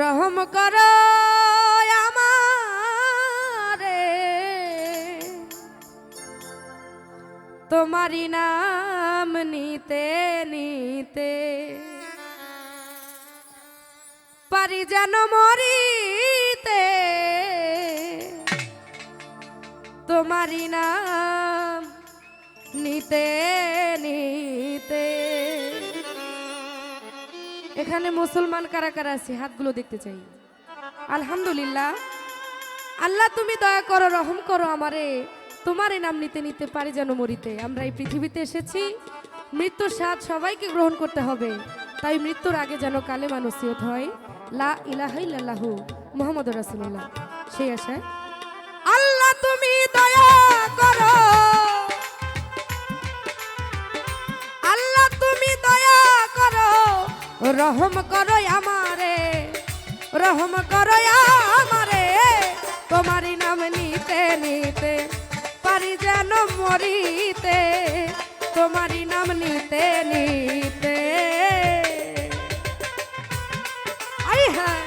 রহম কর আমারে। তোমারি নাম নিতে নিতে পারি যেন মরিতে। তোমারি নাম নিতে নিতে এখানে মুসলমান কারা কারা আছে? হাতগুলো দেখতে চাই। আলহামদুলিল্লাহ। আল্লাহ, তুমি দয়া করো, রহম করো আমারে। তোমার নাম নিতে নিতে পারি যেন মরিতে। আমরা এই পৃথিবীতে এসেছি। মৃত্যুর স্বাদ সবাইকে গ্রহণ করতে হবে। তাই মৃত্যুর আগে যেন কালে মানসিয়ত হয়। লা ইলাহাইল্লাহু মোহাম্মদ রাসুল্লাহ সেই আশায়। আল্লাহ, তুমি দয়া রহম করো আমারে, রহম করো আমারে। তোমারই নাম নিতে নিতে পারি যেন মরিতে। তোমারই নাম নিতে নিতে। আই হ্যাঁ।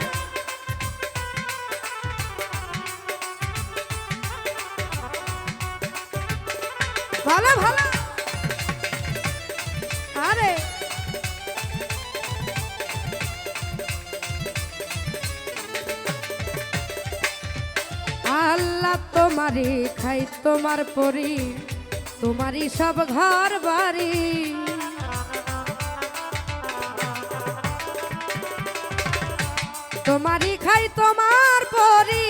ভালো ভালো। আল্লাহ তোমারই খাই তোমার পরি তোমারই সব ঘর বাড়ি। তোমারই খাই তোমার পরি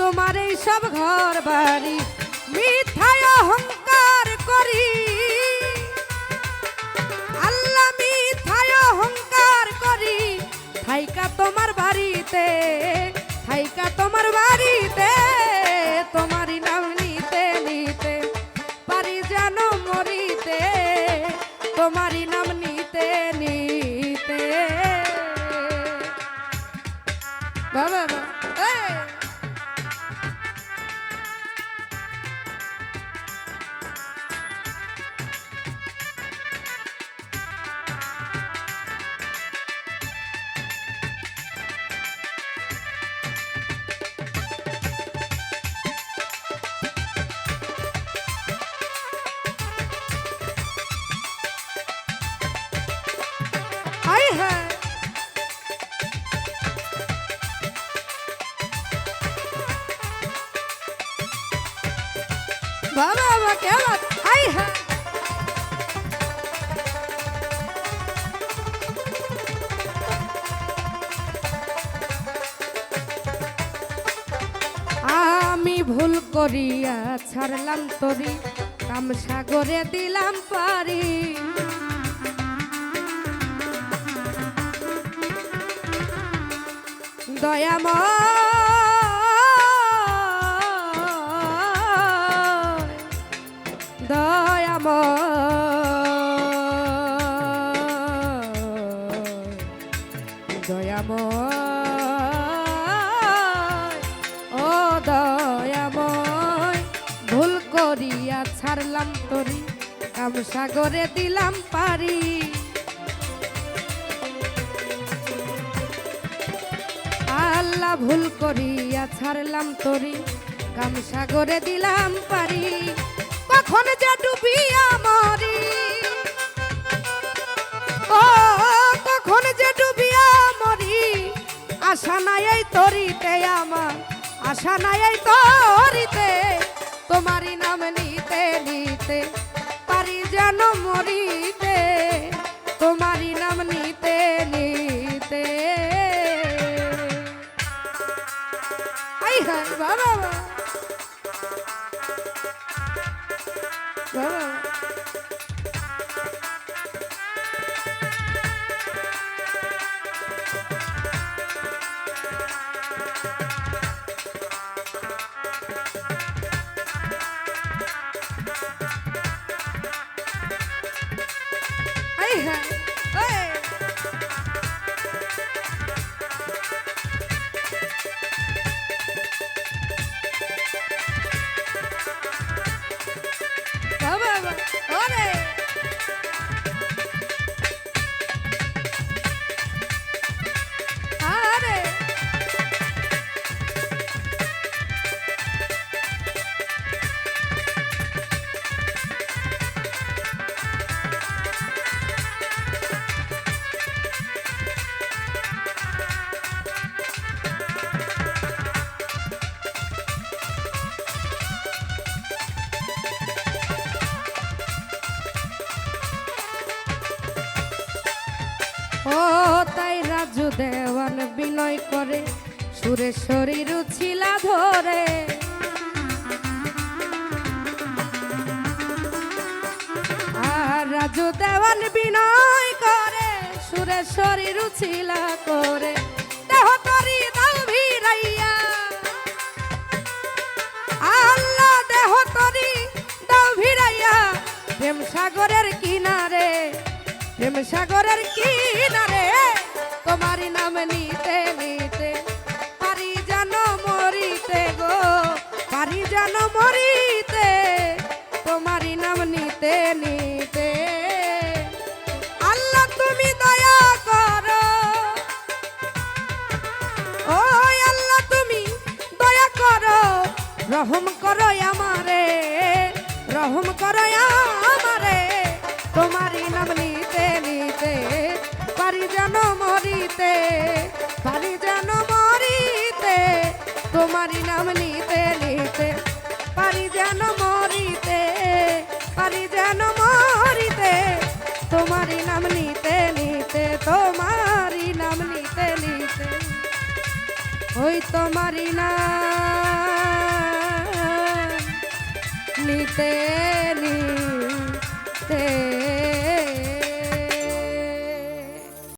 তোমার এই সব ঘর বাড়ি। মিথায় অহংকার করি। আল্লাহ মিথায় অহংকার করি। থাইকা তোমার বাড়িতে, থাইকা তোমার বাড়িতে। তোমারই নাম নিতে নিতে পারি যেন মরিতে তোমারই নাম নিতে নিতে। বাবা। বাবা আমি ভুল করিয়া ছাড়লাম তরি কাম সাগরে দিলাম পারি। দয়াময় করিয়া ছাড়লাম তরি, কাম সাগরে দিলাম পারি। আল্লাহ ভুল করিয়া ছাড়লাম তরি, কাম সাগরে দিলাম পারি। কখন যে ডুবিয়া মরি। ও, কখন যে ডুবিয়া মরি। আশা নাই তরিতে আমার, আশা নাই তরিতে। তোমারই নাম নিতে নিতে পারি যেন মরিতে তোমারই নাম নিতে নিতে আই হ্যাঁ বাবা বাবা বাবা দেওয়ান বিনয় করে সুরে শরীর ছিলা ধরে। আর রাজু দেওয়ান বিনয় করে সুরে শরীর ছিলা করে। দেহ করি প্রেম সাগরের কিনারে তোমারই নাম নিতে নিতে পারি যেন মরিতে গো, পারি যেন মরিতে তোমারই নাম নিতে নিতে। আল্লাহ তুমি দয়া করো। ও আল্লাহ তুমি দয়া করো। রহম করো আমারে, রহম করো আমারে তোমারই নাম যেন মরিতে পারি যেন মরিতে, তোমারই নাম নিতে নিতে। পারি যেন মরিতে পারি যেন মরিতে, তোমারই নাম নিতে নিতে, তোমারই নাম নিতে নিতে। ওই তোমারই না নিতে নিতে।